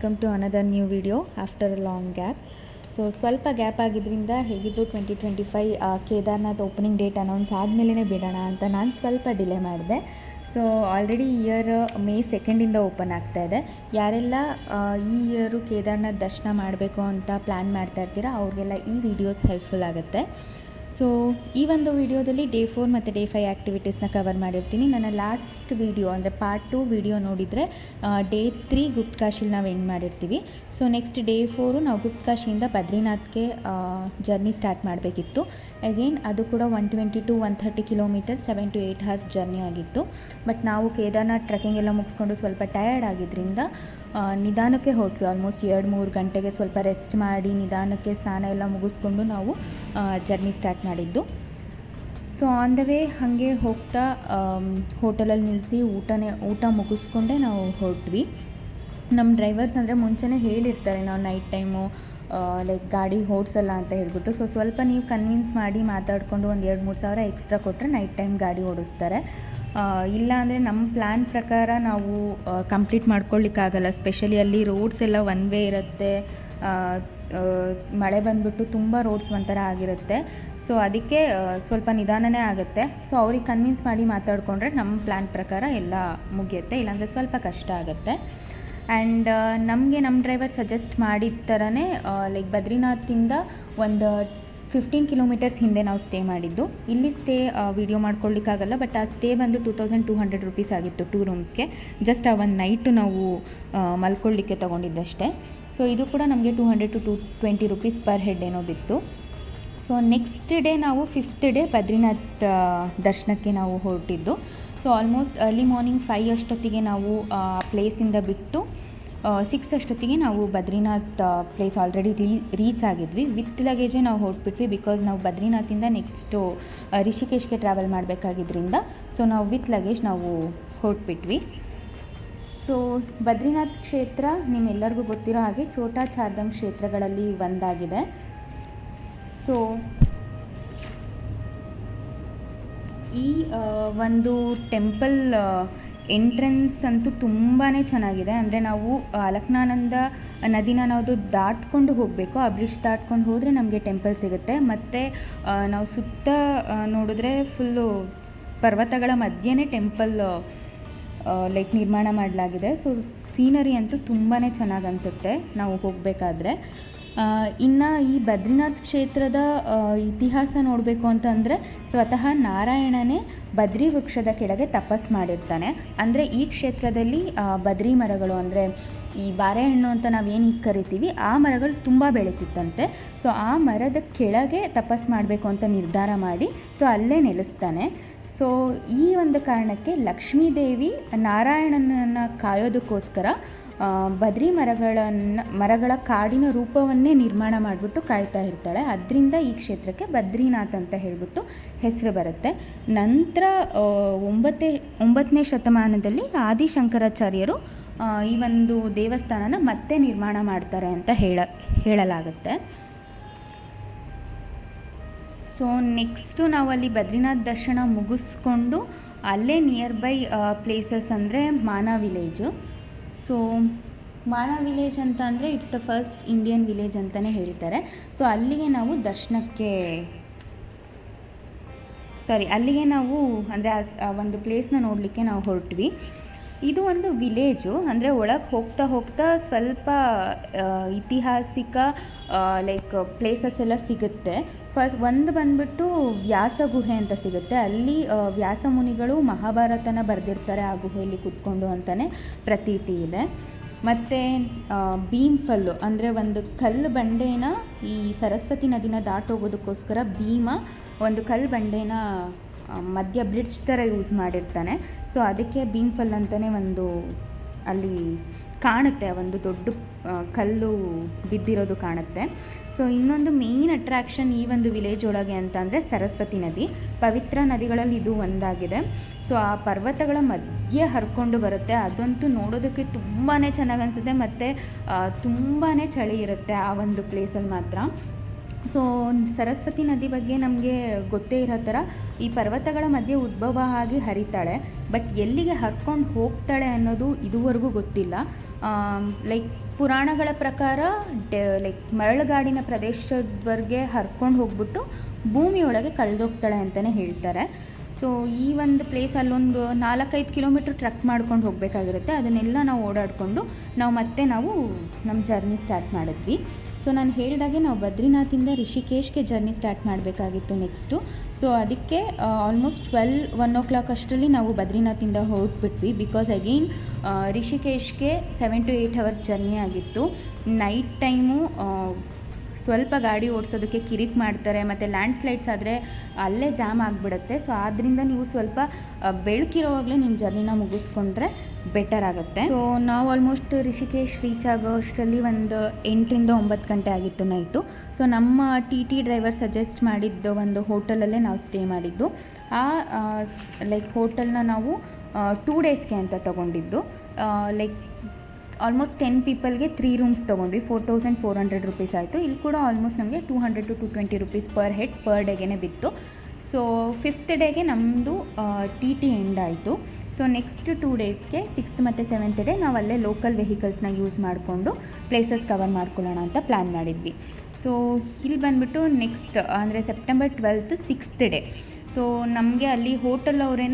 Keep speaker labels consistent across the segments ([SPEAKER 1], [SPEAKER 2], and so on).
[SPEAKER 1] Welcome to another new video after a long gap so ಸ್ವಲ್ಪ gap ಆಗಿದ್ದರಿಂದ ಹೇಗಿದ್ರು twenty twenty five Kedarnath opening date announce ಆದಮೇಲೆ ಬಿಡೋಣ ಅಂತ ನಾನು ಸ್ವಲ್ಪ ಡಿಲೇ ಮಾಡಿದೆ. ಸೊ ಆಲ್ರೆಡಿ ಇಯರ್ ಮೇ ಸೆಕೆಂಡಿಂದ ಓಪನ್ ಆಗ್ತಾ ಇದೆ. ಯಾರೆಲ್ಲ ಈ ಇಯರು ಕೇದಾರ್ನಾಥ್ ದರ್ಶನ ಮಾಡಬೇಕು ಅಂತ ಪ್ಲ್ಯಾನ್ ಮಾಡ್ತಾ ಇರ್ತೀರಾ, ಅವ್ರಿಗೆಲ್ಲ ಈ ವಿಡಿಯೋಸ್ ಹೆಲ್ಪ್ಫುಲ್ ಆಗುತ್ತೆ. ಸೊ ಈ ಒಂದು ವಿಡಿಯೋದಲ್ಲಿ ಡೇ ಫೋರ್ ಮತ್ತು ಡೇ ಫೈವ್ ಆ್ಯಕ್ಟಿವಿಟೀಸ್ನ ಕವರ್ ಮಾಡಿರ್ತೀನಿ. ನನ್ನ ಲಾಸ್ಟ್ ವಿಡಿಯೋ ಅಂದರೆ ಪಾರ್ಟ್ ಟು ವಿಡಿಯೋ ನೋಡಿದರೆ ಡೇ ತ್ರೀ ಗುಪ್ತಕಾಶಿಲಿ ನಾವು ಎಂಡ್ ಮಾಡಿರ್ತೀವಿ. ಸೊ ನೆಕ್ಸ್ಟ್ ಡೇ ಫೋರು ನಾವು ಗುಪ್ತಕಾಶಿಯಿಂದ ಬದ್ರಿನಾಥ್ಗೆ ಜರ್ನಿ ಸ್ಟಾರ್ಟ್ ಮಾಡಬೇಕಿತ್ತು. ಅಗೇನ್ ಅದು ಕೂಡ one twenty to one thirty kilometer seven to eight hours journey ಆಗಿತ್ತು. ಬಟ್ ನಾವು ಕೇದಾರ್ನಾಥ್ ಟ್ರೆಕಿಂಗ್ ಎಲ್ಲ ಮುಗಿಸ್ಕೊಂಡು ಸ್ವಲ್ಪ ಟಯರ್ಡ್ ಆಗಿದ್ದರಿಂದ ನಿಧಾನಕ್ಕೆ ಹೊರಟ್ವಿ ಆಲ್ಮೋಸ್ಟ್ ಎರಡು ಮೂರು ಗಂಟೆಗೆ ಸ್ವಲ್ಪ ರೆಸ್ಟ್ ಮಾಡಿ, ನಿಧಾನಕ್ಕೆ ಸ್ನಾನ ಎಲ್ಲ ಮುಗಿಸ್ಕೊಂಡು ನಾವು ಜರ್ನಿ ಸ್ಟಾರ್ಟ್ ಮಾಡಿದ್ದು. ಸೊ ಆನ್ ದ ವೇ ಹಾಗೆ ಹೋಗ್ತಾ ಹೋಟೆಲಲ್ಲಿ ನಿಲ್ಲಿಸಿ ಊಟನೇ, ಊಟ ಮುಗಿಸ್ಕೊಂಡೆ ನಾವು ಹೊರಟ್ವಿ. ನಮ್ಮ ಡ್ರೈವರ್ಸ್ ಅಂದರೆ ಮುಂಚೆನೇ ಹೇಳಿರ್ತಾರೆ, ನಾವು ನೈಟ್ ಟೈಮು ಲೈಕ್ ಗಾಡಿ ಓಡಿಸಲ್ಲ ಅಂತ ಹೇಳ್ಬಿಟ್ಟು. ಸೊ ಸ್ವಲ್ಪ ನೀವು ಕನ್ವಿನ್ಸ್ ಮಾಡಿ ಮಾತಾಡಿಕೊಂಡು ಒಂದು ಎರಡು ಮೂರು ಸಾವಿರ ಎಕ್ಸ್ಟ್ರಾ ಕೊಟ್ಟರೆ ನೈಟ್ ಟೈಮ್ ಗಾಡಿ ಓಡಿಸ್ತಾರೆ. ಇಲ್ಲ ಅಂದರೆ ನಮ್ಮ ಪ್ಲ್ಯಾನ್ ಪ್ರಕಾರ ನಾವು ಕಂಪ್ಲೀಟ್ ಮಾಡ್ಕೊಳ್ಳಿಕ್ಕಾಗಲ್ಲ ಸ್ಪೆಷಲಿ ಅಲ್ಲಿ ರೋಡ್ಸ್ ಎಲ್ಲ ಒನ್ ವೇ ಇರುತ್ತೆ. ಮಳೆ ಬಂದ್ಬಿಟ್ಟು ತುಂಬ ರೋಡ್ಸ್ ಒಂಥರ ಆಗಿರುತ್ತೆ. ಸೊ ಅದಕ್ಕೆ ಸ್ವಲ್ಪ ನಿಧಾನನೇ ಆಗುತ್ತೆ. ಸೊ ಅವ್ರಿಗೆ ಕನ್ವಿನ್ಸ್ ಮಾಡಿ ಮಾತಾಡಿಕೊಂಡ್ರೆ ನಮ್ಮ ಪ್ಲ್ಯಾನ್ ಪ್ರಕಾರ ಎಲ್ಲ ಮುಗಿಯುತ್ತೆ. ಇಲ್ಲಾಂದರೆ ಸ್ವಲ್ಪ ಕಷ್ಟ ಆಗುತ್ತೆ. ಆ್ಯಂಡ್ ನಮಗೆ ನಮ್ಮ ಡ್ರೈವರ್ ಸಜೆಸ್ಟ್ ಮಾಡಿದ ಥರನೇ ಲೈಕ್ ಬದ್ರಿನಾಥಿಂದ ಒಂದು ಫಿಫ್ಟೀನ್ ಕಿಲೋಮೀಟರ್ಸ್ ಹಿಂದೆ ನಾವು ಸ್ಟೇ ಮಾಡಿದ್ದು. ಇಲ್ಲಿ ಸ್ಟೇ ವಿಡಿಯೋ ಮಾಡ್ಕೊಳ್ಳಿಕ್ಕಾಗಲ್ಲ ಬಟ್ ಆ ಸ್ಟೇ ಬಂದು two thousand two hundred rupees ಆಗಿತ್ತು ಟೂ ರೂಮ್ಸ್ಗೆ ಜಸ್ಟ್ ಆ ಒಂದು ನೈಟು ನಾವು ಮಲ್ಕೊಳ್ಳಿಕ್ಕೆ ತೊಗೊಂಡಿದ್ದಷ್ಟೇ. ಸೊ ಇದು ಕೂಡ ನಮಗೆ two hundred to two twenty rupees per head ಏನೋ ಬಿತ್ತು. ಸೊ ನೆಕ್ಸ್ಟ್ ಡೇ ನಾವು ಫಿಫ್ತ್ ಡೇ ಬದ್ರಿನಾಥ್ ದರ್ಶನಕ್ಕೆ ನಾವು ಹೊರಟಿದ್ದು. So almost early morning five ಅಷ್ಟೊತ್ತಿಗೆ ನಾವು ಪ್ಲೇಸಿಂದ ಬಿಟ್ಟು ಸಿಕ್ಸ್ ಅಷ್ಟೊತ್ತಿಗೆ ನಾವು ಬದ್ರಿನಾಥ್ ಪ್ಲೇಸ್ ಆಲ್ರೆಡಿ ರೀ ರೀಚ್ ಆಗಿದ್ವಿ. ವಿತ್ ಲಗೇಜೇ ನಾವು ಹೊರಟ್ಬಿಟ್ವಿ ಬಿಕಾಸ್ ನಾವು ಬದ್ರಿನಾಥಿಂದ ನೆಕ್ಸ್ಟು ರಿಷಿಕೇಶ್ಗೆ ಟ್ರಾವೆಲ್ ಮಾಡಬೇಕಾಗಿದ್ದರಿಂದ ಸೊ ನಾವು ವಿತ್ ಲಗೇಜ್ ನಾವು ಹೊರಟ್ಬಿಟ್ವಿ. ಸೊ ಬದ್ರಿನಾಥ್ ಕ್ಷೇತ್ರ ನಿಮ್ಮೆಲ್ಲರಿಗೂ ಗೊತ್ತಿರೋ ಹಾಗೆ ಛೋಟಾ ಚಾರ್ಧಮ್ ಕ್ಷೇತ್ರಗಳಲ್ಲಿ ಒಂದಾಗಿದೆ. ಸೊ ಈ ಒಂದು ಟೆಂಪಲ್ ಎಂಟ್ರೆನ್ಸ್ ಅಂತೂ ತುಂಬಾ ಚೆನ್ನಾಗಿದೆ. ಅಂದರೆ ನಾವು ಅಲಕ್ನಾನಂದ ನದಿನ ನಾವು ದಾಟ್ಕೊಂಡು ಹೋಗಬೇಕು. ಆ ಬ್ರಿಡ್ಜ್ ದಾಟ್ಕೊಂಡು ಹೋದರೆ ನಮಗೆ ಟೆಂಪಲ್ ಸಿಗುತ್ತೆ. ಮತ್ತು ನಾವು ಸುತ್ತ ನೋಡಿದ್ರೆ ಫುಲ್ಲು ಪರ್ವತಗಳ ಮಧ್ಯೆನೇ ಟೆಂಪಲ್ ಲೈಕ್ ನಿರ್ಮಾಣ ಮಾಡಲಾಗಿದೆ. ಸೊ, ಸೀನರಿ ಅಂತೂ ತುಂಬಾ ಚೆನ್ನಾಗಿ ಅನಿಸುತ್ತೆ. ನಾವು ಹೋಗಬೇಕಾದ್ರೆ. ಇನ್ನು ಈ ಬದ್ರಿನಾಥ್ ಕ್ಷೇತ್ರದ ಇತಿಹಾಸ ನೋಡಬೇಕು ಅಂತಂದರೆ ಸ್ವತಃ ನಾರಾಯಣನೇ ಬದ್ರಿ ವೃಕ್ಷದ ಕೆಳಗೆ ತಪಸ್ ಮಾಡಿರ್ತಾನೆ. ಅಂದರೆ ಈ ಕ್ಷೇತ್ರದಲ್ಲಿ ಬದ್ರಿ ಮರಗಳು ಅಂದರೆ ಈ ಬಾರೆಹಣ್ಣು ಅಂತ ನಾವೇನು ಕರಿತೀವಿ, ಆ ಮರಗಳು ತುಂಬ ಬೆಳೀತಿತ್ತಂತೆ. ಸೊ ಆ ಮರದ ಕೆಳಗೆ ತಪಸ್ ಮಾಡಬೇಕು ಅಂತ ನಿರ್ಧಾರ ಮಾಡಿ ಸೊ ಅಲ್ಲೇ ನೆಲೆಸ್ತಾನೆ. ಸೊ ಈ ಒಂದು ಕಾರಣಕ್ಕೆ ಲಕ್ಷ್ಮೀದೇವಿ ನಾರಾಯಣನನ್ನು ಕಾಯೋದಕ್ಕೋಸ್ಕರ ಬದ್ರಿ ಮರಗಳನ್ನು, ಮರಗಳ ಕಾಡಿನ ರೂಪವನ್ನೇ ನಿರ್ಮಾಣ ಮಾಡಿಬಿಟ್ಟು ಕಾಯ್ತಾ ಇರ್ತಾಳೆ. ಅದರಿಂದ ಈ ಕ್ಷೇತ್ರಕ್ಕೆ ಬದ್ರಿನಾಥ್ ಅಂತ ಹೇಳಿಬಿಟ್ಟು ಹೆಸರು ಬರುತ್ತೆ. ನಂತರ ಒಂಬತ್ತೇ, ಒಂಬತ್ತನೇ ಶತಮಾನದಲ್ಲಿ ಆದಿಶಂಕರಾಚಾರ್ಯರು ಈ ಒಂದು ದೇವಸ್ಥಾನನ ಮತ್ತೆ ನಿರ್ಮಾಣ ಮಾಡ್ತಾರೆ ಅಂತ ಹೇಳ, ಹೇಳಲಾಗುತ್ತೆ. ಸೊ ನೆಕ್ಸ್ಟು ನಾವು ಅಲ್ಲಿ ಬದ್ರಿನಾಥ್ ದರ್ಶನ ಮುಗಿಸ್ಕೊಂಡು, ಅಲ್ಲೇ ನಿಯರ್ ಬೈ ಪ್ಲೇಸಸ್ ಅಂದರೆ Mana village so Mana village ಅಂತ ಅಂದರೆ it's the first Indian village ಅಂತಲೇ ಹೇಳ್ತಾರೆ. ಸೊ ಅಲ್ಲಿಗೆ ನಾವು ದರ್ಶನಕ್ಕೆ ಸಾರಿ ಅಲ್ಲಿಗೆ ನಾವು ಅಂದರೆ, ಆ ಒಂದು ಪ್ಲೇಸ್ನ ನೋಡಲಿಕ್ಕೆ ನಾವು ಹೊರಟ್ವಿ. ಇದು ಒಂದು ವಿಲೇಜು ಅಂದರೆ ಒಳಗೆ ಹೋಗ್ತಾ ಹೋಗ್ತಾ ಸ್ವಲ್ಪ ಐತಿಹಾಸಿಕ ಲೈಕ್ ಪ್ಲೇಸಸ್ ಎಲ್ಲ ಸಿಗುತ್ತೆ. ಫಸ್ಟ್ ಒಂದು ಬಂದ್ಬಿಟ್ಟು ವ್ಯಾಸ ಗುಹೆ ಅಂತ ಸಿಗುತ್ತೆ. ಅಲ್ಲಿ ವ್ಯಾಸ ಮುನಿಗಳು ಮಹಾಭಾರತನ ಬರೆದಿರ್ತಾರೆ ಆ ಗುಹೆಯಲ್ಲಿ ಕೂತ್ಕೊಂಡು ಅಂತಲೇ ಪ್ರತೀತಿ ಇದೆ. ಮತ್ತು ಭೀಮ್ ಕಲ್ಲು ಅಂದರೆ ಒಂದು ಕಲ್ಲು ಬಂಡೆನ ಈ ಸರಸ್ವತಿ ನದಿನ ದಾಟೋಗೋದಕ್ಕೋಸ್ಕರ ಭೀಮ ಒಂದು ಕಲ್ಲು ಬಂಡೆನ ಮಧ್ಯ ಬ್ರಿಡ್ಜ್ ಥರ ಯೂಸ್ ಮಾಡಿರ್ತಾನೆ. ಸೊ ಅದಕ್ಕೆ ಬೀನ್ ಫಲ್ ಅಂತಲೇ ಒಂದು ಅಲ್ಲಿ ಕಾಣುತ್ತೆ ಒಂದು ದೊಡ್ಡ ಕಲ್ಲು ಬಿದ್ದಿರೋದು ಕಾಣುತ್ತೆ. ಸೊ ಇನ್ನೊಂದು ಮೇಯ್ನ್ ಅಟ್ರಾಕ್ಷನ್ ಈ ಒಂದು ವಿಲೇಜ್ ಒಳಗೆ ಅಂತ ಅಂದರೆ ಸರಸ್ವತಿ ನದಿ. ಪವಿತ್ರ ನದಿಗಳಲ್ಲಿ ಇದು ಒಂದಾಗಿದೆ. ಸೊ ಆ ಪರ್ವತಗಳ ಮಧ್ಯೆ ಹರ್ಕೊಂಡು ಬರುತ್ತೆ. ಅದಂತೂ ನೋಡೋದಕ್ಕೆ ತುಂಬಾ ಚೆನ್ನಾಗಿ ಅನಿಸುತ್ತೆ ಮತ್ತು ತುಂಬಾ ಚಳಿ ಇರುತ್ತೆ ಆ ಒಂದು ಪ್ಲೇಸಲ್ಲಿ ಮಾತ್ರ. ಸೊ ಸರಸ್ವತಿ ನದಿ ಬಗ್ಗೆ ನಮಗೆ ಗೊತ್ತೇ ಇರೋ ಥರ ಈ ಪರ್ವತಗಳ ಮಧ್ಯೆ ಉದ್ಭವ ಆಗಿ ಹರಿತಾಳೆ ಬಟ್ ಎಲ್ಲಿಗೆ ಹರ್ಕೊಂಡು ಹೋಗ್ತಾಳೆ ಅನ್ನೋದು ಇದುವರೆಗೂ ಗೊತ್ತಿಲ್ಲ. ಲೈಕ್ ಪುರಾಣಗಳ ಪ್ರಕಾರ ಡೆ ಲೈಕ್ ಮರಳುಗಾಡಿನ ಪ್ರದೇಶದವರೆಗೆ ಹರ್ಕೊಂಡು ಹೋಗ್ಬಿಟ್ಟು ಭೂಮಿಯೊಳಗೆ ಕಳೆದೋಗ್ತಾಳೆ ಅಂತಲೇ ಹೇಳ್ತಾರೆ. ಸೊ ಈ ಒಂದು ಪ್ಲೇಸ್ ಅಲ್ಲೊಂದು ನಾಲ್ಕೈದು ಕಿಲೋಮೀಟ್ರ್ ಟ್ರಕ್ ಮಾಡ್ಕೊಂಡು ಹೋಗಬೇಕಾಗಿರುತ್ತೆ. ಅದನ್ನೆಲ್ಲ ನಾವು ಓಡಾಡಿಕೊಂಡು ನಾವು ಮತ್ತೆ ನಾವು ನಮ್ಮ ಜರ್ನಿ ಸ್ಟಾರ್ಟ್ ಮಾಡಿದ್ವಿ. ಸೊ ನಾನು ಹೇಳಿದಾಗೆ ನಾವು ಬದ್ರಿನಾಥಿಂದ ರಿಷಿಕೇಶ್ಗೆ ಜರ್ನಿ ಸ್ಟಾರ್ಟ್ ಮಾಡಬೇಕಾಗಿತ್ತು ನೆಕ್ಸ್ಟು ಸೊ ಅದಕ್ಕೆ almost twelve one o'clock ಅಷ್ಟರಲ್ಲಿ ನಾವು ಬದ್ರಿನಾಥಿಂದ ಹೊರಟ್ಬಿಟ್ವಿ because again ರಿಷಿಕೇಶ್ಗೆ seven to eight hours journey ಆಗಿತ್ತು. ನೈಟ್ ಟೈಮು ಸ್ವಲ್ಪ ಗಾಡಿ ಓಡಿಸೋದಕ್ಕೆ ಕಿರಿಕ್ ಮಾಡ್ತಾರೆ, ಮತ್ತು ಲ್ಯಾಂಡ್ ಸ್ಲೈಡ್ಸ್ ಆದರೆ ಅಲ್ಲೇ ಜಾಮ್ ಆಗಿಬಿಡುತ್ತೆ. ಸೊ ಆದ್ದರಿಂದ ನೀವು ಸ್ವಲ್ಪ ಬೆಳಕಿರೋವಾಗಲೇ ನಿಮ್ಮ ಜರ್ನಿನ ಮುಗಿಸ್ಕೊಂಡ್ರೆ ಬೆಟರ್ ಆಗುತ್ತೆ. ಸೊ ನಾವು ಆಲ್ಮೋಸ್ಟ್ ರಿಷಿಕೇಶ್ ರೀಚ್ ಆಗೋ ಅಷ್ಟರಲ್ಲಿ ಒಂದು ಎಂಟರಿಂದ ಒಂಬತ್ತು ಗಂಟೆ ಆಗಿತ್ತು ನೈಟು ಸೊ ನಮ್ಮ ಟಿ ಟಿ ಡ್ರೈವರ್ ಸಜೆಸ್ಟ್ ಮಾಡಿದ್ದ ಒಂದು ಹೋಟೆಲಲ್ಲೇ ನಾವು ಸ್ಟೇ ಮಾಡಿದ್ದು. ಆ ಲೈಕ್ ಹೋಟೆಲ್ನ ನಾವು ಟೂ ಡೇಸ್ಗೆ ಅಂತ ತಗೊಂಡಿದ್ದು. ಲೈಕ್ ಆಲ್ಮೋಸ್ಟ್ ಟೆನ್ ಪೀಪಲ್ಗೆ ತ್ರೀ ರೂಮ್ಸ್ ತೊಗೊಂಡ್ವಿ. Four thousand four hundred rupees ಆಯಿತು. ಇಲ್ಲಿ ಕೂಡ ಆಲ್ಮೋಸ್ಟ್ ನಮಗೆ two hundred to two twenty rupees per head per ಡೇಗೆ ಬಿತ್ತು. ಸೊ ಫಿಫ್ತ್ ಡೇಗೆ ನಮ್ಮದು ಟಿ ಟಿ ಎಂಡ್ ಆಯಿತು. ಸೊ ನೆಕ್ಸ್ಟ್ ಟೂ ಡೇಸ್ಗೆ ಸಿಕ್ಸ್ತ್ ಮತ್ತು ಸೆವೆಂತ್ ಡೇ ನಾವು ಅಲ್ಲೇ ಲೋಕಲ್ ವೆಹಿಕಲ್ಸ್ನ ಯೂಸ್ ಮಾಡಿಕೊಂಡು ಪ್ಲೇಸಸ್ ಕವರ್ ಮಾಡ್ಕೊಳ್ಳೋಣ ಅಂತ ಪ್ಲ್ಯಾನ್ ಮಾಡಿದ್ವಿ. ಸೊ ಇಲ್ಲಿ ಬಂದುಬಿಟ್ಟು ನೆಕ್ಸ್ಟ್ ಅಂದರೆ September twelfth sixth day so ನಮಗೆ ಅಲ್ಲಿ ಹೋಟೆಲ್ ಅವರೇ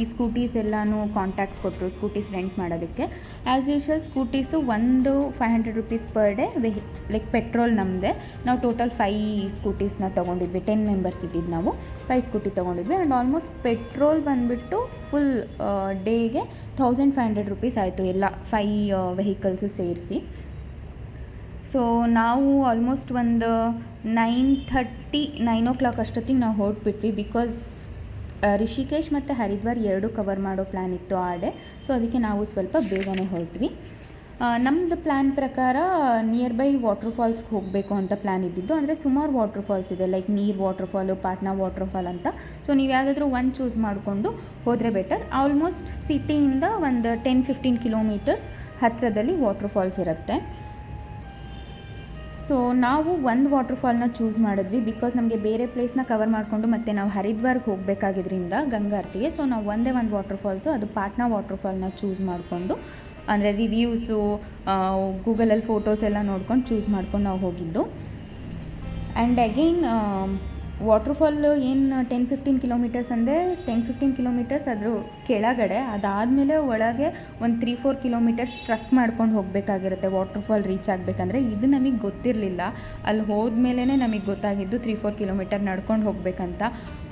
[SPEAKER 1] ಈ ಸ್ಕೂಟೀಸ್ ಎಲ್ಲನೂ ಕಾಂಟ್ಯಾಕ್ಟ್ ಕೊಟ್ಟರು ಸ್ಕೂಟೀಸ್ ರೆಂಟ್ ಮಾಡೋದಕ್ಕೆ. ಆ್ಯಸ್ ಯೂಶ್ವಲ್ ಸ್ಕೂಟೀಸು ಒಂದು five hundred rupees per day ವೆಹಿ like petrol ನಮ್ಮದೇ ನಾವು ಟೋಟಲ್ ಫೈ ಸ್ಕೂಟೀಸ್ನ ತೊಗೊಂಡಿದ್ವಿ ಟೆನ್ ಮೆಂಬರ್ಸ್ ಇದ್ದಿದ್ದು ನಾವು. ಫೈ ಸ್ಕೂಟಿ ತೊಗೊಂಡಿದ್ವಿ ಆ್ಯಂಡ್ ಆಲ್ಮೋಸ್ಟ್ ಪೆಟ್ರೋಲ್ ಬಂದುಬಿಟ್ಟು ಫುಲ್ ಡೇಗೆ ಥೌಸಂಡ್ ಫೈವ್ ಹಂಡ್ರೆಡ್ ರುಪೀಸ್ ಆಯಿತು ಎಲ್ಲ ಫೈ ವೆಹಿಕಲ್ಸು ಸೇರಿಸಿ. ಸೊ ನಾವು ಆಲ್ಮೋಸ್ಟ್ ಒಂದು nine thirty nine o'clock ಅಷ್ಟೊತ್ತಿಗೆ ನಾವು ಹೊರಟ್ಬಿಟ್ವಿ ಬಿಕಾಸ್ ರಿಷಿಕೇಶ್ ಮತ್ತು ಹರಿದ್ವಾರ್ ಎರಡೂ ಕವರ್ ಮಾಡೋ ಪ್ಲ್ಯಾನ್ ಇತ್ತು ಆ ಡೇ ಸೊ ಅದಕ್ಕೆ ನಾವು ಸ್ವಲ್ಪ ಬೇಗನೆ ಹೊರಟ್ವಿ. ನಮ್ಮದು ಪ್ಲ್ಯಾನ್ ಪ್ರಕಾರ ನಿಯರ್ ಬೈ ವಾಟ್ರ್ ಫಾಲ್ಸ್ಗೆ ಹೋಗಬೇಕು ಅಂತ ಪ್ಲ್ಯಾನ್ ಇದ್ದಿದ್ದು. ಅಂದರೆ ಸುಮಾರು ವಾಟ್ರ್ ಫಾಲ್ಸ್ ಇದೆ ಲೈಕ್ ನೀರ್ waterfall Patna waterfall ಅಂತ. ಸೊ ನೀವು ಯಾವುದಾದ್ರೂ ಒಂದು ಚೂಸ್ ಮಾಡಿಕೊಂಡು ಹೋದರೆ ಬೆಟರ್ ಆಲ್ಮೋಸ್ಟ್ ಸಿಟಿಯಿಂದ ಒಂದು ಟೆನ್ ಫಿಫ್ಟೀನ್ ಕಿಲೋಮೀಟರ್ಸ್ ಹತ್ತಿರದಲ್ಲಿ ವಾಟ್ರ್ ಫಾಲ್ಸ್ ಇರುತ್ತೆ. ಸೊ ನಾವು ಒಂದು ವಾಟರ್ ಫಾಲ್ನ ಚೂಸ್ ಮಾಡಿದ್ವಿ ಬಿಕಾಸ್ ನಮಗೆ ಬೇರೆ ಪ್ಲೇಸ್ನ ಕವರ್ ಮಾಡಿಕೊಂಡು ಮತ್ತು ನಾವು ಹರಿದ್ವಾರ್ಗೆ ಹೋಗಬೇಕಾಗಿದ್ರಿಂದ ಗಂಗಾರ್ತಿಗೆ ಸೊ ನಾವು ಒಂದೇ ಒಂದು ವಾಟರ್ ಫಾಲ್ಸು ಅದು ಪಾಟ್ನಾ ವಾಟರ್ ಫಾಲ್ನ ಚೂಸ್ ಮಾಡಿಕೊಂಡು, ಅಂದರೆ ರಿವ್ಯೂಸು ಗೂಗಲಲ್ಲಿ ಫೋಟೋಸ್ ಎಲ್ಲ ನೋಡ್ಕೊಂಡು ಚೂಸ್ ಮಾಡ್ಕೊಂಡು ನಾವು ಹೋಗಿದ್ದು. ಆ್ಯಂಡ್ ಅಗೈನ್ ವಾಟರ್ ಫಾಲ್ ಏನು ಟೆನ್ ಫಿಫ್ಟೀನ್ ಕಿಲೋಮೀಟರ್ಸ್ ಅಂದರೆ ಟೆನ್ ಫಿಫ್ಟೀನ್ ಕಿಲೋಮೀಟರ್ಸ್ ಅದ್ರ ಕೆಳಗಡೆ, ಅದಾದಮೇಲೆ ಒಳಗೆ ಒಂದು ತ್ರೀ ಫೋರ್ ಕಿಲೋಮೀಟರ್ಸ್ ಟ್ರಕ್ ಮಾಡ್ಕೊಂಡು ಹೋಗಬೇಕಾಗಿರುತ್ತೆ ವಾಟ್ರ್ಫಾಲ್ ರೀಚ್ ಆಗಬೇಕಂದ್ರೆ. ಇದು ನಮಗೆ ಗೊತ್ತಿರಲಿಲ್ಲ. ಅಲ್ಲಿ ಹೋದ್ಮೇಲೆ ನಮಗೆ ಗೊತ್ತಾಗಿದ್ದು ತ್ರೀ ಫೋರ್ ಕಿಲೋಮೀಟರ್ ನಡ್ಕೊಂಡು ಹೋಗಬೇಕಂತ.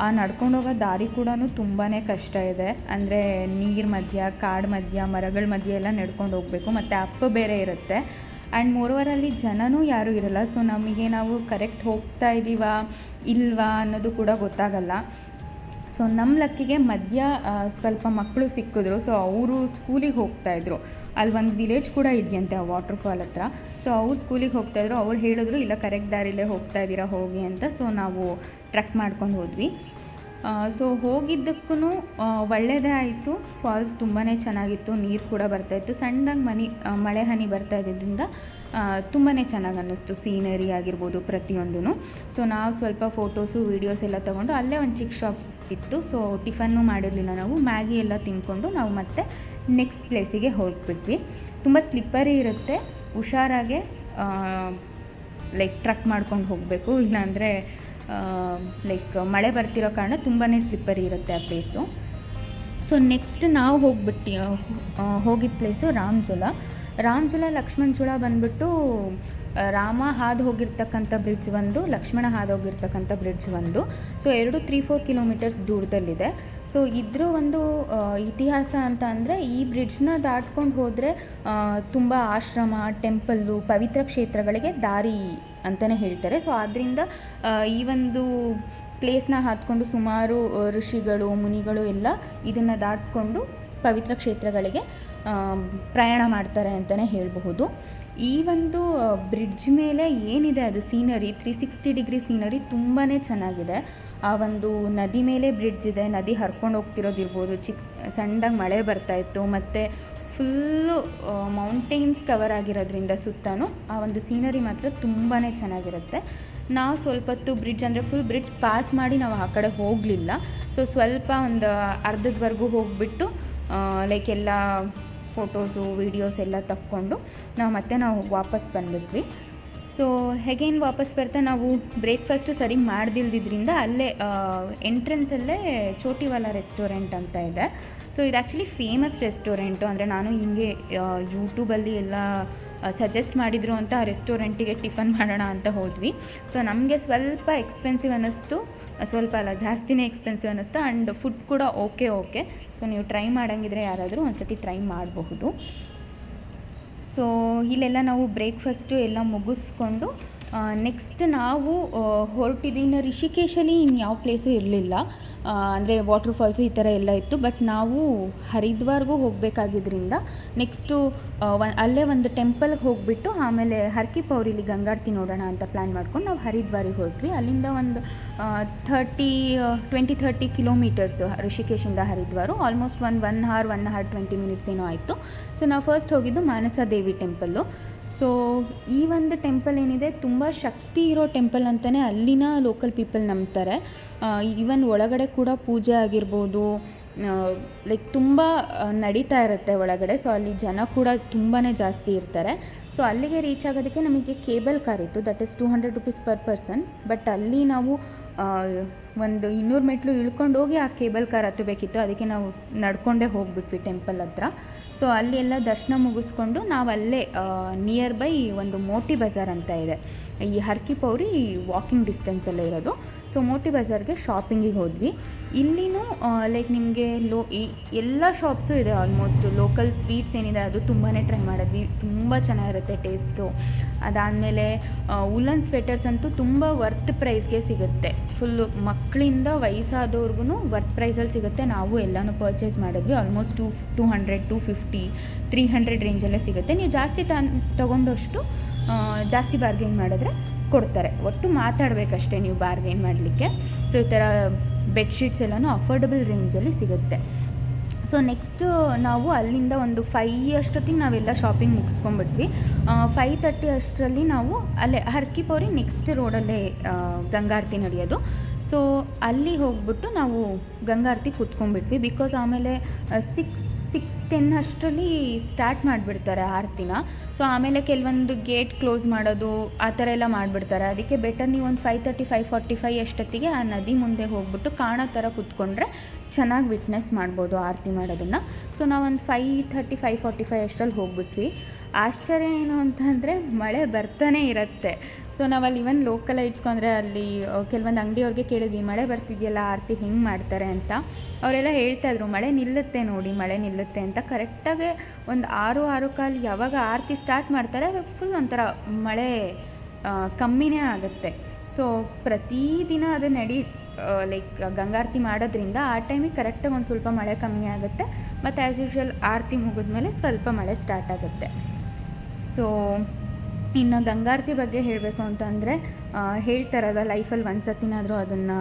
[SPEAKER 1] ಆ ನಡ್ಕೊಂಡು ಹೋಗೋ ದಾರಿ ಕೂಡ ತುಂಬಾ ಕಷ್ಟ ಇದೆ. ಅಂದರೆ ನೀರು ಮಧ್ಯ, ಕಾಡು ಮಧ್ಯ, ಮರಗಳ ಮಧ್ಯ ಎಲ್ಲ ನಡ್ಕೊಂಡು ಹೋಗಬೇಕು. ಮತ್ತು ಅಪ್ಪ ಬೇರೆ ಇರುತ್ತೆ. ಆ್ಯಂಡ್ ಮೋರೋವರ್ ಅಲ್ಲಿ ಜನನೂ ಯಾರೂ ಇರಲ್ಲ. ಸೊ, ನಮಗೆ ನಾವು ಕರೆಕ್ಟ್ ಹೋಗ್ತಾ ಇದ್ದೀವಾ ಇಲ್ವಾ ಅನ್ನೋದು ಕೂಡ ಗೊತ್ತಾಗಲ್ಲ. ಸೊ, ನಮ್ಮ ಲಕ್ಕಿಗೆ ಮಧ್ಯ ಸ್ವಲ್ಪ ಮಕ್ಕಳು ಸಿಕ್ಕಿದ್ರು. ಸೊ, ಅವರು ಸ್ಕೂಲಿಗೆ ಹೋಗ್ತಾಯಿದ್ರು ಅಲ್ಲಿ ಒಂದು ವಿಲೇಜ್ ಕೂಡ ಇದೆಯಂತೆ, ಆ ವಾಟ್ರ್ ಫಾಲ್ ಹತ್ರ. ಸೊ, ಅವ್ರು ಸ್ಕೂಲಿಗೆ ಹೋಗ್ತಾಯಿದ್ರು ಅವ್ರು ಹೇಳಿದ್ರು, ಇಲ್ಲ, ಕರೆಕ್ಟ್ ದಾರಿಲೇ ಹೋಗ್ತಾ ಇದ್ದೀರಾ ಹೋಗಿ ಅಂತ. ಸೊ, ನಾವು ಟ್ರಕ್ ಮಾಡ್ಕೊಂಡು ಹೋದ್ವಿ. ಸೊ ಹೋಗಿದ್ದಕ್ಕೂ ಒಳ್ಳೆಯದೇ ಆಯಿತು. ಫಾಲ್ಸ್ ತುಂಬಾ ಚೆನ್ನಾಗಿತ್ತು. ನೀರು ಕೂಡ ಬರ್ತಾಯಿತ್ತು ಸಣ್ಣದಾಗಿ ಮನಿ ಮಳೆ ಹನಿ ಬರ್ತಾ ಇದ್ದಿದ್ದರಿಂದ ತುಂಬಾ ಚೆನ್ನಾಗಿ ಅನ್ನಿಸ್ತು. ಸೀನರಿ ಆಗಿರ್ಬೋದು ಪ್ರತಿಯೊಂದೂ ಸೊ ನಾವು ಸ್ವಲ್ಪ ಫೋಟೋಸು ವೀಡಿಯೋಸ್ ಎಲ್ಲ ತೊಗೊಂಡು ಅಲ್ಲೇ ಒಂದು ಚಿಕ್ಕ ಶಾಪ್ ಇತ್ತು. ಸೊ ಟಿಫನ್ನು ಮಾಡಿರಲಿಲ್ಲ ನಾವು. ಮ್ಯಾಗಿ ಎಲ್ಲ ತಿಂದ್ಕೊಂಡು ನಾವು ಮತ್ತೆ ನೆಕ್ಸ್ಟ್ ಪ್ಲೇಸಿಗೆ ಹೊರಟ್ಬಿಟ್ವಿ ತುಂಬ ಸ್ಲಿಪ್ಪರಿ ಇರುತ್ತೆ. ಹುಷಾರಾಗೆ ಲೈಕ್ ಟ್ರಕ್ ಮಾಡ್ಕೊಂಡು ಹೋಗಬೇಕು. ಇಲ್ಲಾಂದರೆ ಲೈಕ್ ಮಳೆ ಬರ್ತಿರೋ ಕಾರಣ ತುಂಬಾ ಸ್ಲಿಪ್ಪರಿ ಇರುತ್ತೆ ಆ ಪ್ಲೇಸು ಸೊ ನೆಕ್ಸ್ಟ್ ನಾವು ಹೋಗ್ಬಿಟ್ಟು ಹೋಗಿದ್ದ ಪ್ಲೇಸು ರಾಮ್ಜುಲ ರಾಮ್ಜುಲ ಲಕ್ಷ್ಮಣ ಜುಳ ಬಂದ್ಬಿಟ್ಟು ರಾಮ ಹಾದು ಹೋಗಿರ್ತಕ್ಕಂಥ ಬ್ರಿಡ್ಜ್ ಒಂದು, ಲಕ್ಷ್ಮಣ ಹಾದು ಹೋಗಿರ್ತಕ್ಕಂಥ ಬ್ರಿಡ್ಜ್ ಒಂದು. ಸೊ ಎರಡು ತ್ರೀ ಫೋರ್ ಕಿಲೋಮೀಟರ್ಸ್ ದೂರದಲ್ಲಿದೆ. ಸೊ ಇದ್ರ ಒಂದು ಇತಿಹಾಸ ಅಂತ ಅಂದರೆ ಈ ಬ್ರಿಡ್ಜ್ನ ದಾಟ್ಕೊಂಡು ಹೋದರೆ ತುಂಬ ಆಶ್ರಮ ಟೆಂಪಲ್ಲು ಪವಿತ್ರ ಕ್ಷೇತ್ರಗಳಿಗೆ ದಾರಿ ಅಂತಲೇ ಹೇಳ್ತಾರೆ. ಸೊ ಆದ್ದರಿಂದ ಈ ಒಂದು ಪ್ಲೇಸ್ನ ಹಾತ್ಕೊಂಡು ಸುಮಾರು ಋಷಿಗಳು, ಮುನಿಗಳು ಎಲ್ಲ ಇದನ್ನು ದಾಟ್ಕೊಂಡು ಪವಿತ್ರ ಕ್ಷೇತ್ರಗಳಿಗೆ ಪ್ರಯಾಣ ಮಾಡ್ತಾರೆ ಅಂತಲೇ ಹೇಳಬಹುದು. ಈ ಒಂದು ಬ್ರಿಡ್ಜ್ ಮೇಲೆ ಏನಿದೆ ಅದು scenery three sixty degree scenery ತುಂಬಾ ಚೆನ್ನಾಗಿದೆ. ಆ ಒಂದು ನದಿ ಮೇಲೆ ಬ್ರಿಡ್ಜ್ ಇದೆ, ನದಿ ಹರ್ಕೊಂಡು ಹೋಗ್ತಿರೋದಿರ್ಬೋದು ಚಿಕ್ಕ ಸಣ್ಣದಾಗಿ ಮಳೆ ಬರ್ತಾಯಿತ್ತು ಮತ್ತು ಫುಲ್ಲು ಮೌಂಟೇನ್ಸ್ ಕವರ್ ಆಗಿರೋದ್ರಿಂದ ಸುತ್ತಾನು ಆ ಒಂದು ಸೀನರಿ ಮಾತ್ರ ತುಂಬಾ ಚೆನ್ನಾಗಿರುತ್ತೆ. ನಾವು ಸ್ವಲ್ಪ ಹೊತ್ತು ಬ್ರಿಡ್ಜ್ ಅಂದರೆ ಫುಲ್ ಬ್ರಿಡ್ಜ್ ಪಾಸ್ ಮಾಡಿ ನಾವು ಆ ಕಡೆ ಹೋಗಲಿಲ್ಲ. ಸೊ ಸ್ವಲ್ಪ ಒಂದು ಅರ್ಧದವರೆಗೂ ಹೋಗಿಬಿಟ್ಟು ಲೈಕ್ ಎಲ್ಲ ಫೋಟೋಸು, ವೀಡಿಯೋಸ್ ಎಲ್ಲ ತಕ್ಕೊಂಡು ನಾವು ಮತ್ತೆ ನಾವು ವಾಪಸ್ ಬಂದ್ಬಿಟ್ವಿ ಸೊ ಹೇಗೇನು ವಾಪಸ್ ಬರ್ತಾ? ನಾವು ಬ್ರೇಕ್ಫಾಸ್ಟು ಸರಿ ಮಾಡ್ದಿಲ್ದಿದ್ರಿಂದ ಅಲ್ಲೇ ಎಂಟ್ರೆನ್ಸಲ್ಲೇ ಚೋಟಿವಾಲ ರೆಸ್ಟೋರೆಂಟ್ ಅಂತ ಇದೆ. ಸೊ ಇದು ಆ್ಯಕ್ಚುಲಿ ಫೇಮಸ್ ರೆಸ್ಟೋರೆಂಟು ಅಂದರೆ ನಾನು ಹಿಂಗೆ ಯೂಟ್ಯೂಬಲ್ಲಿ ಎಲ್ಲ ಸಜೆಸ್ಟ್ ಮಾಡಿದರು ಅಂತ ಆ ರೆಸ್ಟೋರೆಂಟಿಗೆ ಟಿಫನ್ ಮಾಡೋಣ ಅಂತ ಹೋದ್ವಿ. ಸೊ ನಮಗೆ ಸ್ವಲ್ಪ ಎಕ್ಸ್ಪೆನ್ಸಿವ್ ಅನ್ನಿಸ್ತು. ಸ್ವಲ್ಪ ಅಲ್ಲ, ಜಾಸ್ತಿನೇ ಎಕ್ಸ್ಪೆನ್ಸಿವ್ ಅನ್ನಿಸ್ತು ಆ್ಯಂಡ್ ಫುಡ್ ಕೂಡ ಓಕೆ ಓಕೆ ಸೊ ನೀವು ಟ್ರೈ ಮಾಡಂಗಿದ್ರೆ ಯಾರಾದರೂ ಒಂದ್ಸತಿ ಟ್ರೈ ಮಾಡಬಹುದು. ಸೊ ಇಲ್ಲೆಲ್ಲ ನಾವು ಬ್ರೇಕ್ಫಾಸ್ಟು ಎಲ್ಲ ಮುಗಿಸ್ಕೊಂಡು ನೆಕ್ಸ್ಟ್ ನಾವು ಹೊರಟಿದ್ದು ಇನ್ನು ರಿಷಿಕೇಶಲ್ಲಿ ಇನ್ಯಾವ ಪ್ಲೇಸು ಇರಲಿಲ್ಲ. ಅಂದರೆ ವಾಟರ್ ಫಾಲ್ಸು ಈ ಥರ ಎಲ್ಲ ಇತ್ತು. ಬಟ್ ನಾವು ಹರಿದ್ವಾರ್ಗೂ ಹೋಗಬೇಕಾಗಿದ್ದರಿಂದ ನೆಕ್ಸ್ಟು ಅಲ್ಲೇ ಒಂದು ಟೆಂಪಲ್ಗೆ ಹೋಗಿಬಿಟ್ಟು ಆಮೇಲೆ ಹರ್ಕಿ ಪೌರಿಲಿ ಗಂಗಾರ್ತಿ ನೋಡೋಣ ಅಂತ ಪ್ಲ್ಯಾನ್ ಮಾಡ್ಕೊಂಡು ನಾವು ಹರಿದ್ವಾರಿಗೆ ಹೊರಟ್ವಿ. ಅಲ್ಲಿಂದ ಒಂದು ಥರ್ಟಿ ಟ್ವೆಂಟಿ ಥರ್ಟಿ ಕಿಲೋಮೀಟರ್ಸ್ ಋಷಿಕೇಶಿಂದ ಹರಿದ್ವಾರು. ಆಲ್ಮೋಸ್ಟ್ ಒಂದು one hour one hour twenty minutes ಏನೋ ಆಯಿತು. ಸೊ ನಾವು ಫಸ್ಟ್ ಹೋಗಿದ್ದು ಮಾನಸ ದೇವಿ ಟೆಂಪಲ್ಲು ಸೊ ಈ ಒಂದು ಟೆಂಪಲ್ ಏನಿದೆ, ತುಂಬ ಶಕ್ತಿ ಇರೋ ಟೆಂಪಲ್ ಅಂತಲೇ ಅಲ್ಲಿನ ಲೋಕಲ್ ಪೀಪಲ್ ನಂಬ್ತಾರೆ. ಈವನ್ ಒಳಗಡೆ ಕೂಡ ಪೂಜೆ ಆಗಿರ್ಬೋದು ಲೈಕ್ ತುಂಬ ನಡೀತಾ ಇರುತ್ತೆ ಒಳಗಡೆ. ಸೊ ಅಲ್ಲಿ ಜನ ಕೂಡ ತುಂಬಾ ಜಾಸ್ತಿ ಇರ್ತಾರೆ. ಸೊ ಅಲ್ಲಿಗೆ ರೀಚ್ ಆಗೋದಕ್ಕೆ ನಮಗೆ ಕೇಬಲ್ ಕಾರ್ ಇತ್ತು. That is two hundred rupees per person but ಅಲ್ಲಿ ನಾವು ಒಂದು ಇನ್ನೂರು ಮೆಟ್ಲು ಇಳ್ಕೊಂಡು ಹೋಗಿ ಆ ಕೇಬಲ್ ಕಾರ್ ಹತ್ತಬೇಕಿತ್ತು. ಅದಕ್ಕೆ ನಾವು ನಡ್ಕೊಂಡೇ ಹೋಗ್ಬಿಟ್ವಿ ಟೆಂಪಲ್ ಹತ್ರ. ಸೊ ಅಲ್ಲಿ ಎಲ್ಲ ದರ್ಶನ ಮುಗಿಸ್ಕೊಂಡು ನಾವು ಅಲ್ಲೇ ನಿಯರ್ ಬೈ ಒಂದು ಮೋಟಿ ಬಜಾರ್ ಅಂತ ಇದೆ. ಈ ಹರ್ಕಿ ಪೌರಿ ವಾಕಿಂಗ್ ಡಿಸ್ಟೆನ್ಸಲ್ಲೇ ಇರೋದು. ಸೊ ಮೋಟಿ ಬಜಾರ್ಗೆ ಶಾಪಿಂಗಿಗೆ ಹೋದ್ವಿ. ಇಲ್ಲಿನೂ ಲೈಕ್ ನಿಮಗೆ ಲೋ, ಈ ಎಲ್ಲ ಶಾಪ್ಸು ಇದೆ ಆಲ್ಮೋಸ್ಟ್ ಲೋಕಲ್ ಸ್ವೀಟ್ಸ್ ಏನಿದೆ ಅದು ತುಂಬಾ ಟ್ರೈ ಮಾಡಿದ್ವಿ. ತುಂಬ ಚೆನ್ನಾಗಿರುತ್ತೆ ಟೇಸ್ಟು ಅದಾದಮೇಲೆ ಉಲನ್ ಸ್ವೆಟರ್ಸ್ ಅಂತೂ ತುಂಬ ವರ್ತ್ ಪ್ರೈಸ್ಗೆ ಸಿಗುತ್ತೆ. ಫುಲ್ಲು ಮಕ್ಕಳಿಂದ ವಯಸ್ಸಾದವ್ರಿಗೂ ವರ್ತ್ ಪ್ರೈಸಲ್ಲಿ ಸಿಗುತ್ತೆ. ನಾವು ಎಲ್ಲನೂ ಪರ್ಚೇಸ್ ಮಾಡಿದ್ವಿ. Almost two two hundred two fifty three hundred ರೇಂಜಲ್ಲೇ ಸಿಗುತ್ತೆ. ನೀವು ಜಾಸ್ತಿ ತನ್ ತೊಗೊಂಡಷ್ಟು ಜಾಸ್ತಿ ಬಾರ್ಗೇನ್ ಮಾಡಿದ್ರೆ ಕೊಡ್ತಾರೆ. ಒಟ್ಟು ಮಾತಾಡಬೇಕಷ್ಟೇ ನೀವು ಬಾರ್ಗೇನ್ ಮಾಡಲಿಕ್ಕೆ. ಸೊ ಈ ಥರ ಬೆಡ್ಶೀಟ್ಸ್ ಎಲ್ಲನೂ ಅಫೋರ್ಡಬಲ್ ರೇಂಜಲ್ಲಿ ಸಿಗುತ್ತೆ. ಸೊ ನೆಕ್ಸ್ಟು ನಾವು ಅಲ್ಲಿಂದ ಒಂದು ಫೈ ಅಷ್ಟೊತ್ತಿಗೆ ನಾವೆಲ್ಲ ಶಾಪಿಂಗ್ ಮುಗಿಸ್ಕೊಂಡ್ಬಿಟ್ವಿ. ಫೈ ತರ್ಟಿ ಅಷ್ಟರಲ್ಲಿ ನಾವು ಅಲ್ಲೇ ಹರ್ಕಿಪೌರಿ ನೆಕ್ಸ್ಟ್ ರೋಡಲ್ಲೇ ಗಂಗಾರತಿ ನಡೆಯೋದು. ಸೊ ಅಲ್ಲಿ ಹೋಗ್ಬಿಟ್ಟು ನಾವು ಗಂಗಾರತಿ ಕೂತ್ಕೊಂಡ್ಬಿಟ್ವಿ. ಬಿಕಾಸ್ ಆಮೇಲೆ ಸಿಕ್ಸ್ ಸಿಕ್ಸ್ ಟೆನ್ ಅಷ್ಟರಲ್ಲಿ ಸ್ಟಾರ್ಟ್ ಮಾಡಿಬಿಡ್ತಾರೆ ಆರತಿನ. ಸೊ ಆಮೇಲೆ ಕೆಲವೊಂದು ಗೇಟ್ ಕ್ಲೋಸ್ ಮಾಡೋದು, ಆ ಥರ ಎಲ್ಲ ಮಾಡಿಬಿಡ್ತಾರೆ. ಅದಕ್ಕೆ ಬೆಟರ್ ನೀವು ಒಂದು five thirty five forty five ಅಷ್ಟೊತ್ತಿಗೆ ಆ ನದಿ ಮುಂದೆ ಹೋಗ್ಬಿಟ್ಟು ಕಾಣೋ ಥರ ಕೂತ್ಕೊಂಡ್ರೆ ಚೆನ್ನಾಗಿ ವಿಟ್ನೆಸ್ ಮಾಡ್ಬೋದು ಆರತಿ ಮಾಡೋದನ್ನು. ಸೊ ನಾವೊಂದು five thirty five forty five ಅಷ್ಟರಲ್ಲಿ ಹೋಗ್ಬಿಟ್ವಿ. ಆಶ್ಚರ್ಯ ಏನು ಅಂತಂದರೆ ಮಳೆ ಬರ್ತಾನೆ ಇರುತ್ತೆ. ಸೊ ನಾವಲ್ಲಿ ಇವನ್ ಲೋಕಲ್ ಇಟ್ಸ್ಕೊಂಡ್ರೆ ಅಲ್ಲಿ ಕೆಲವೊಂದು ಅಂಗಡಿಯವ್ರಿಗೆ ಕೇಳಿದ್ವಿ, ಮಳೆ ಬರ್ತಿದೆಯಲ್ಲ, ಆರತಿ ಹೆಂಗೆ ಮಾಡ್ತಾರೆ ಅಂತ? ಅವರೆಲ್ಲ ಹೇಳ್ತಾಯಿದ್ರು ಮಳೆ ನಿಲ್ಲುತ್ತೆ ನೋಡಿ, ಮಳೆ ನಿಲ್ಲುತ್ತೆ ಅಂತ. ಕರೆಕ್ಟಾಗಿ ಒಂದು ಆರು ಆರು ಕಾಲು ಯಾವಾಗ ಆರತಿ ಸ್ಟಾರ್ಟ್ ಮಾಡ್ತಾರೆ ಫುಲ್ ಒಂಥರ ಮಳೆ ಕಮ್ಮಿನೇ ಆಗುತ್ತೆ. ಸೊ ಪ್ರತಿದಿನ ಅದು ನಡಿ ಲೈಕ್ ಗಂಗಾರತಿ ಮಾಡೋದ್ರಿಂದ ಆ ಟೈಮಿಗೆ ಕರೆಕ್ಟಾಗಿ ಒಂದು ಸ್ವಲ್ಪ ಮಳೆ ಕಮ್ಮಿ ಆಗುತ್ತೆ. ಮತ್ತು ಆ್ಯಸ್ ಯೂಶ್ವಲ್ ಆರತಿ ಮುಗಿದ್ಮೇಲೆ ಸ್ವಲ್ಪ ಮಳೆ ಸ್ಟಾರ್ಟ್ ಆಗುತ್ತೆ. ಸೊ ಇನ್ನು ಗಂಗಾರತಿ ಬಗ್ಗೆ ಹೇಳಬೇಕು ಅಂತಂದರೆ ಹೇಳ್ತಾರಲ್ಲ ಲೈಫಲ್ಲಿ ಒಂದು ಸತಿನಾದರೂ ಅದನ್ನು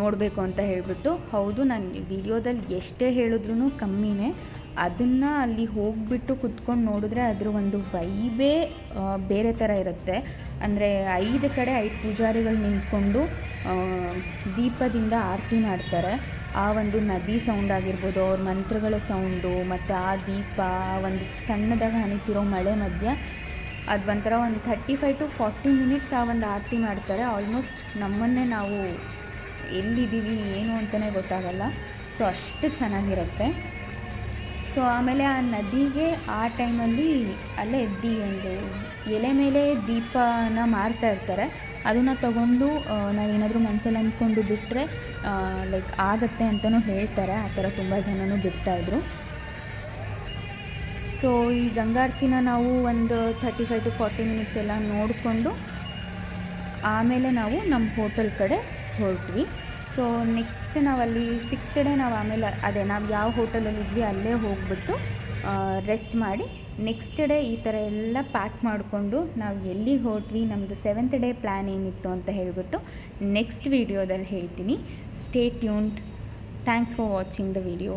[SPEAKER 1] ನೋಡಬೇಕು ಅಂತ ಹೇಳಿಬಿಟ್ಟು. ಹೌದು, ನಾನು ವಿಡಿಯೋದಲ್ಲಿ ಎಷ್ಟೇ ಹೇಳಿದ್ರೂ ಕಮ್ಮಿನೇ. ಅದನ್ನು ಅಲ್ಲಿ ಹೋಗಿಬಿಟ್ಟು ಕುತ್ಕೊಂಡು ನೋಡಿದ್ರೆ ಅದರ ಒಂದು ವೈಬೇ ಬೇರೆ ಥರ ಇರುತ್ತೆ. ಅಂದರೆ ಐದು ಕಡೆ ಐದು ಪೂಜಾರಿಗಳು ನಿಂತ್ಕೊಂಡು ದೀಪದಿಂದ ಆರತಿ ಮಾಡ್ತಾರೆ. ಆ ಒಂದು ನದಿ ಸೌಂಡ್ ಆಗಿರ್ಬೋದು, ಅವ್ರ ಮಂತ್ರಗಳ ಸೌಂಡು ಮತ್ತು ಆ ದೀಪ ಒಂದು ಸಣ್ಣದಾಗ ಹನಿತಿರೋ ಮಳೆ ಮಧ್ಯ ಅದು ಒಂಥರ ಒಂದು thirty five to forty minutes ಆ ಒಂದು ಆರತಿ ಮಾಡ್ತಾರೆ. ಆಲ್ಮೋಸ್ಟ್ ನಮ್ಮನ್ನೇ ನಾವು ಎಲ್ಲಿದ್ದೀವಿ, ಏನು ಅಂತಲೇ ಗೊತ್ತಾಗಲ್ಲ. ಸೊ ಅಷ್ಟು ಚೆನ್ನಾಗಿರುತ್ತೆ. ಸೊ ಆಮೇಲೆ ಆ ನದಿಗೆ ಆ ಟೈಮಲ್ಲಿ ಅಲ್ಲೇ ದಿ ಒಂದು ಎಲೆ ಮೇಲೆ ದೀಪನ ಮಾರ್ತಾ ಇರ್ತಾರೆ. ಅದನ್ನು ತಗೊಂಡು ನಾವೇನಾದರೂ ಮನಸ್ಸಲ್ಲಿ ಅಂದ್ಕೊಂಡು ಬಿಟ್ಟರೆ ಲೈಕ್ ಆಗತ್ತೆ ಅಂತಲೂ ಹೇಳ್ತಾರೆ. ಆ ಥರ ತುಂಬ ಜನನೂ ಬಿಡ್ತಾಯಿದ್ರು ಸೊ ಈ ಗಂಗಾರ್ತಿನ ನಾವು ಒಂದು thirty five to forty minutes ಎಲ್ಲ ನೋಡಿಕೊಂಡು ಆಮೇಲೆ ನಾವು ನಮ್ಮ ಹೋಟೆಲ್ ಕಡೆ ಹೊರಟ್ವಿ. ಸೊ ನೆಕ್ಸ್ಟ್ ನಾವಲ್ಲಿ ಸಿಕ್ಸ್ತ್ ಡೇ ನಾವು ಆಮೇಲೆ ಅದೇ, ನಾವು ಯಾವ ಹೋಟೆಲಲ್ಲಿ ಇದ್ವಿ ಅಲ್ಲೇ ಹೋಗ್ಬಿಟ್ಟು ರೆಸ್ಟ್ ಮಾಡಿ ನೆಕ್ಸ್ಟ್ ಡೇ ಈ ಥರ ಎಲ್ಲ ಪ್ಯಾಕ್ ಮಾಡಿಕೊಂಡು ನಾವು ಎಲ್ಲಿಗೆ ಹೊರಟ್ವಿ ನಮ್ಮದು ಸೆವೆಂತ್ ಡೇ ಪ್ಲ್ಯಾನ್ ಏನಿತ್ತು ಅಂತ ಹೇಳಿಬಿಟ್ಟು ನೆಕ್ಸ್ಟ್ ವೀಡಿಯೋದಲ್ಲಿ ಹೇಳ್ತೀನಿ. Stay tuned thanks for watching the video